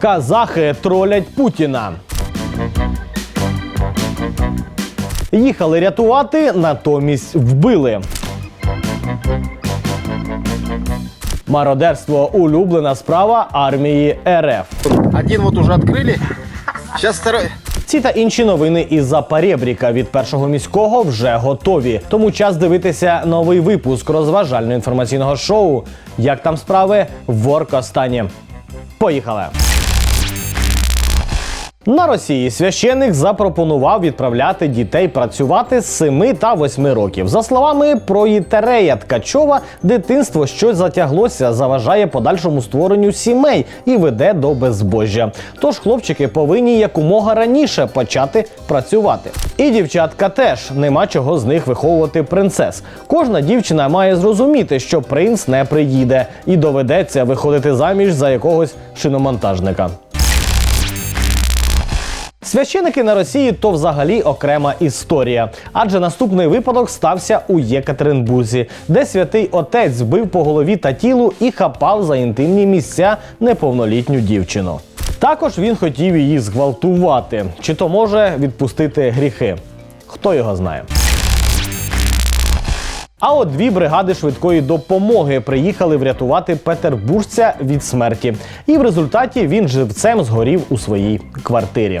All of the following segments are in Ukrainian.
Казахи тролять Путіна. Їхали рятувати, натомість вбили. Мародерство улюблена справа армії РФ. Один вот уже открыли. Сейчас второй. Ці та інші новини із Запорєбріка від першого міського вже готові. Тому час дивитися новий випуск розважально-інформаційного шоу. Як там справи в Оркостані. Поїхали! На Росії священик запропонував відправляти дітей працювати з 7 та 8 років. За словами проїтерея Ткачова, дитинство щось затяглося, заважає подальшому створенню сімей і веде до безбожжя. Тож хлопчики повинні якомога раніше почати працювати. І дівчатка теж нема чого з них виховувати принцес. Кожна дівчина має зрозуміти, що принц не приїде, і доведеться виходити заміж за якогось шиномонтажника. Священики на Росії то взагалі окрема історія, адже наступний випадок стався у Єкатеринбурзі, де святий отець збив по голові та тілу і хапав за інтимні місця неповнолітню дівчину. Також він хотів її зґвалтувати, чи то може відпустити гріхи. Хто його знає. А от дві бригади швидкої допомоги приїхали врятувати петербуржця від смерті. І в результаті він живцем згорів у своїй квартирі.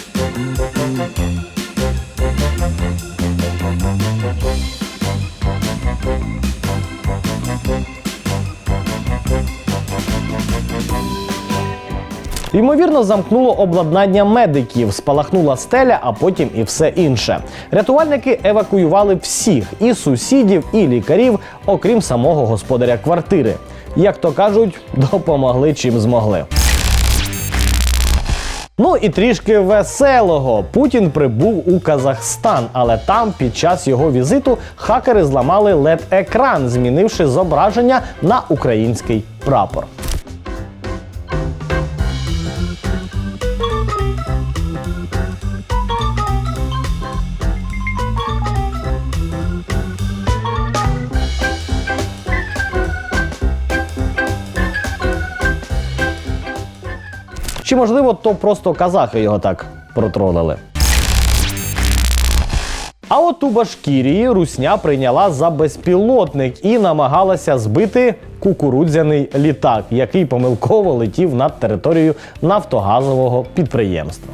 Ймовірно, замкнуло обладнання медиків, спалахнула стеля, а потім і все інше. Рятувальники евакуювали всіх і сусідів, і лікарів, окрім самого господаря квартири. Як то кажуть, допомогли чим змогли. Ну і трішки веселого. Путін прибув у Казахстан, але там під час його візиту хакери зламали led екран змінивши зображення на український прапор. Чи можливо, то просто казахи його так протролили? А от у Башкірії русня прийняла за безпілотник і намагалася збити кукурудзяний літак, який помилково летів над територією нафтогазового підприємства.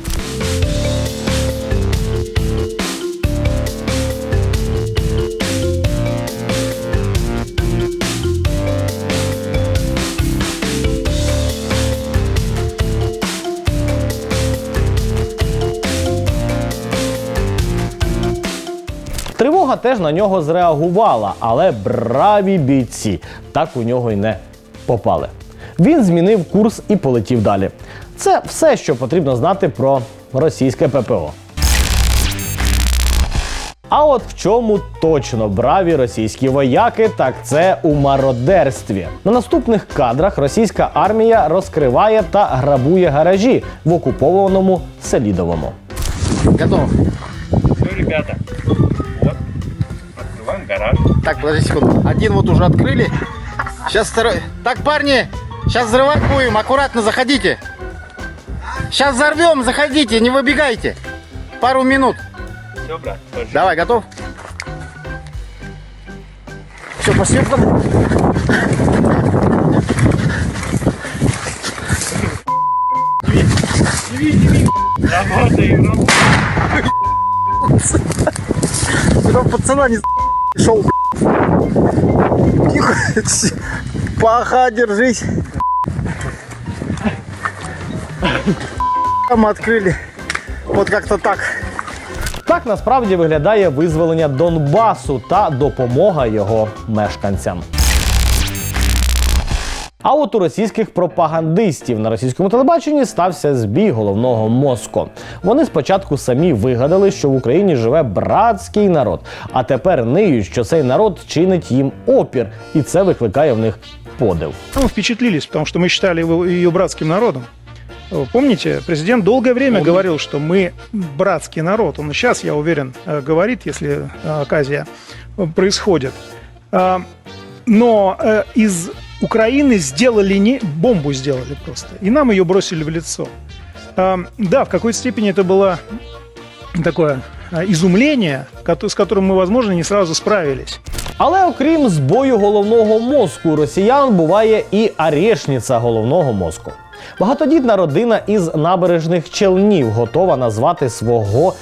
Тривога теж на нього зреагувала, але браві бійці так у нього й не попали. Він змінив курс і полетів далі. Це все, що потрібно знати про російське ППО. А от в чому точно браві російські вояки, так це у мародерстві. На наступних кадрах російська армія розкриває та грабує гаражі в окупованому Селідовому. Готов. Все, ребята, гараж. Так, подожди секунду. Один вот уже открыли. Сейчас второй. Так, парни, сейчас взрывать будем. Аккуратно заходите. Сейчас взорвем, заходите, не выбегайте. Пару минут. Все, брат, держи. Давай, готов? Все, пошли. Работаем, работаем. Потом пацана не шел. Тихо. Паха, держись. Мы открыли. Вот как-то так. Так насправді виглядає визволення Донбасу та допомога його мешканцям. А от у російських пропагандистів на російському телебаченні стався збій головного мозку. Вони спочатку самі вигадали, що в Україні живе братський народ, а тепер ниють, що цей народ чинить їм опір, і це викликає в них подив. Ну, впечатлились, потому что мы считали его ее братским народом. Э, Помните, президент долгое время говорил, что мы братский народ. Он и сейчас, я уверен, э, говорит, если э, оказия э, происходит. А, Но э, из Украины сделали не бомбу сделали просто, и нам ее бросили в лицо. А, Да, в какой-то степени это было такое а, изумление, кото- с которым мы, возможно, не сразу справились. Але окрім збою головного мозку, у росіян буває і арешниця головного мозку. Багатодітна родина із набережних Челнів готова назвати свого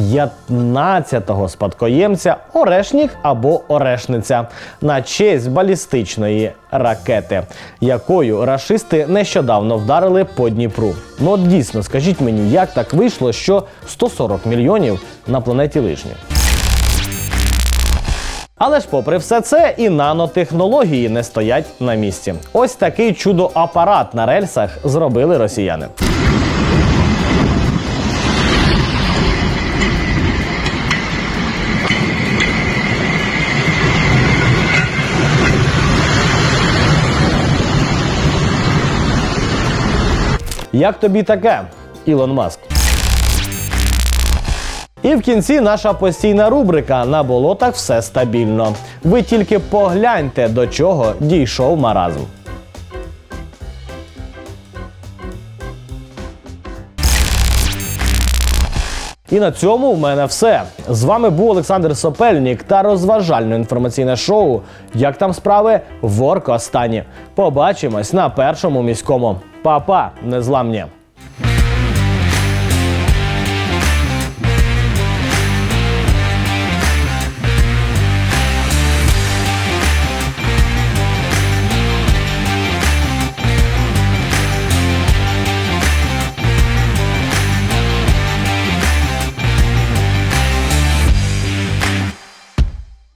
15-го спадкоємця Орешнік або Орешниця на честь балістичної ракети, якою рашисти нещодавно вдарили по Дніпру. Ну от дійсно, скажіть мені, як так вийшло, що 140 мільйонів на планеті лишні? Але ж, попри все це, і нанотехнології не стоять на місці. Ось такий чудо-апарат на рельсах зробили росіяни. Як тобі таке, Ілон Маск? І в кінці наша постійна рубрика на болотах все стабільно. Ви тільки погляньте, до чого дійшов маразм. І на цьому в мене все. З вами був Олександр Сопельнік та розважально інформаційне шоу Як там справи в Оркостані. Побачимось на першому міському. Па-па, незламні!